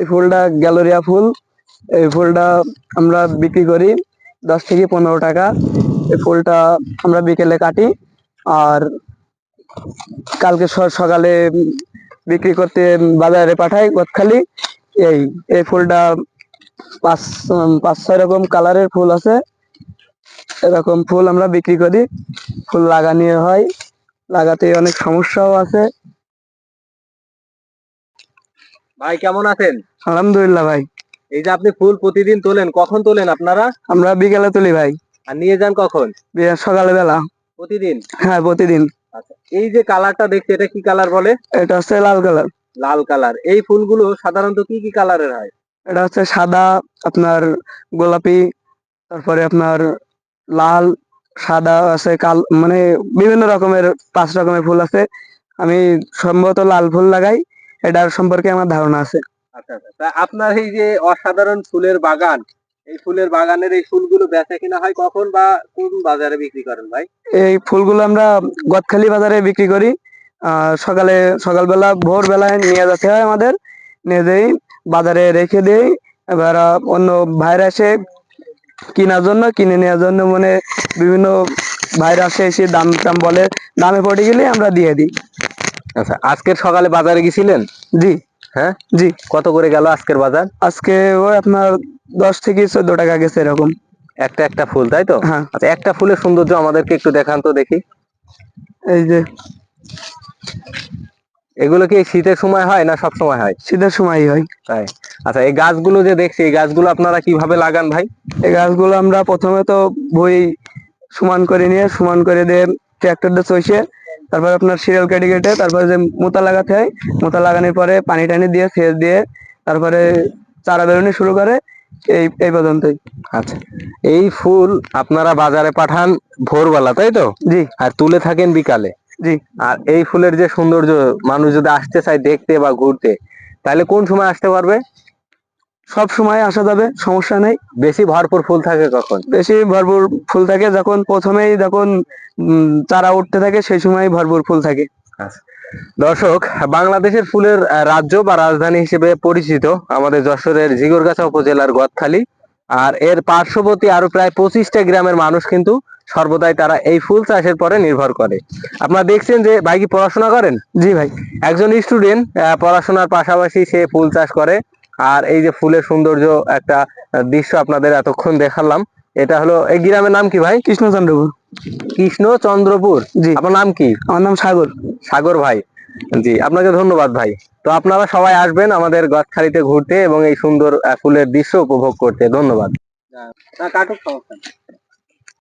এই ফুলটা গ্যালোরিয়া ফুল। এই ফুলটা আমরা বিক্রি করি দশ থেকে পনেরো টাকা। এই ফুলটা আমরা বিকেলে কাটি আর কালকে সকালে বিক্রি করতে বাজারে পাঠাই গতখালি। এই এই ফুলটা পাঁচ পাঁচ ছয় রকম কালারের ফুল আছে। এরকম ফুল আমরা বিক্রি করি। ফুল লাগানি হয়। লাগাতে অনেক সমস্যাও আছে। ভাই কেমন আছেন? আলহামদুলিল্লাহ ভাই। এই যে আপনি ফুল প্রতিদিন তোলেন কখন তোলেন আপনারা? আমরা বিকেলে তুলি ভাই। আর নিয়ে যান কখন? বিয়ে সকালে বেলা প্রতিদিন? হ্যাঁ প্রতিদিন। আচ্ছা এই যে কালারটা দেখছি এটা কি কালার বলে? এটা হচ্ছে লাল কালার। লাল কালার। এই ফুলগুলো সাধারণত কি কি কালারের হয়? এটা হচ্ছে সাদা আপনার গোলাপি তারপরে আপনার লাল সাদা আছে কাল মানে বিভিন্ন রকমের পাঁচ রকমের ফুল আছে। আমি সম্ভবত লাল ফুল লাগাই। এটার সম্পর্কে আমার ধারণা আছে। আচ্ছা আচ্ছা। আপনার এই যে অসাধারণ ফুলের বাগান এই ফুলের বাগানের এই ফুলগুলো বেচা কিনা হয় কখন বা কোন বাজারে বিক্রি করেন ভাই? এই ফুলগুলো আমরা গদখালি বাজারে বিক্রি করি। সকালে সকালবেলা ভোরবেলায় নিয়ে যেতে হয় আমাদের। নিয়ে যেই বাজারে রেখে দেই। এবার অন্য ভাইরা এসে কেনার জন্য কিনে নেওয়ার জন্য মানে বিভিন্ন ভাইরা আসে এসে দাম টাম বলে দামে পড়ে গেলে আমরা দিয়ে দিই। আচ্ছা আজকের সকালে বাজারে গেছিলেন? জি। হ্যাঁ? জি। কত করে গেল আজকের বাজার? আজকে ওই আপনার দশ থেকে চোদ্দ টাকা গেছে এরকম। একটা একটা ফুল তাই তো? হ্যাঁ। আচ্ছা একটা ফুলের সৌন্দর্য আমাদেরকে একটু দেখান তো দেখি। এই যে। এগুলো কি শীতের সময় হয় না সব সময় হয়? শীতের সময়ই হয়। তাই। আচ্ছা এই গাছগুলো যে দেখছি এই গাছগুলো আপনারা কীভাবে লাগান ভাই? এই গাছগুলো আমরা প্রথমে তো বই সমান করে নিয়ে সমান করে দিয়ে ট্র্যাক্টর দিয়ে চষে তারপর আপনার সিরিয়াল কেটে কেটে তারপরে যে মোতা লাগাতে হয় মোতা লাগানোর পরে পানি টানি দিয়ে সেচ দিয়ে তারপরে চারা বেরোনো শুরু করে এই এই পর্যন্তই। আচ্ছা এই ফুল আপনারা বাজারে পাঠান ভোরবেলা তাই তো? জি। আর তুলে থাকেন বিকালে। জি। আর এই ফুলের যে সৌন্দর্য মানুষ যদি আসতে চায় দেখতে বা ঘুরতে তাহলে কোন সময় আসতে পারবে? সব সময় আসা যাবে সমস্যা নেই। বেশি ভরপুর ফুল থাকে কখন? বেশি ভরপুর ফুল থাকে যখন প্রথমেই যখন চারা উঠতে থাকে সেই সময় ভরপুর ফুল থাকে। দর্শক বাংলাদেশের ফুলের রাজ্য বা রাজধানী হিসেবে পরিচিত আমাদের যশোরের জিগরগাছা উপজেলার গদখালি। আর এর পার্শ্ববর্তী আরও প্রায় পঁচিশটা গ্রামের মানুষ কিন্তু সর্বদাই তারা এই ফুল চাষের পরে নির্ভর করে। আপনারা দেখছেন যে ভাই কি পড়াশোনা করেন? জি ভাই। একজন স্টুডেন্ট পড়াশোনার পাশাপাশি সে ফুল চাষ করে। আর এই যে ফুলের সৌন্দর্য একটা দৃশ্য আপনাদের এতক্ষণ দেখালাম এটা হলো এই গ্রামের নাম কি ভাই? কৃষ্ণচন্দ্রপুর। কৃষ্ণ চন্দ্রপুর জি। আপনার নাম কি? আমার নাম সাগর। সাগর ভাই। জি আপনাকে ধন্যবাদ ভাই। তো আপনারা সবাই আসবেন আমাদের গদখালিতে ঘুরতে এবং এই সুন্দর ফুলের দৃশ্য উপভোগ করতে। ধন্যবাদ। না কাটুক সমস্যা।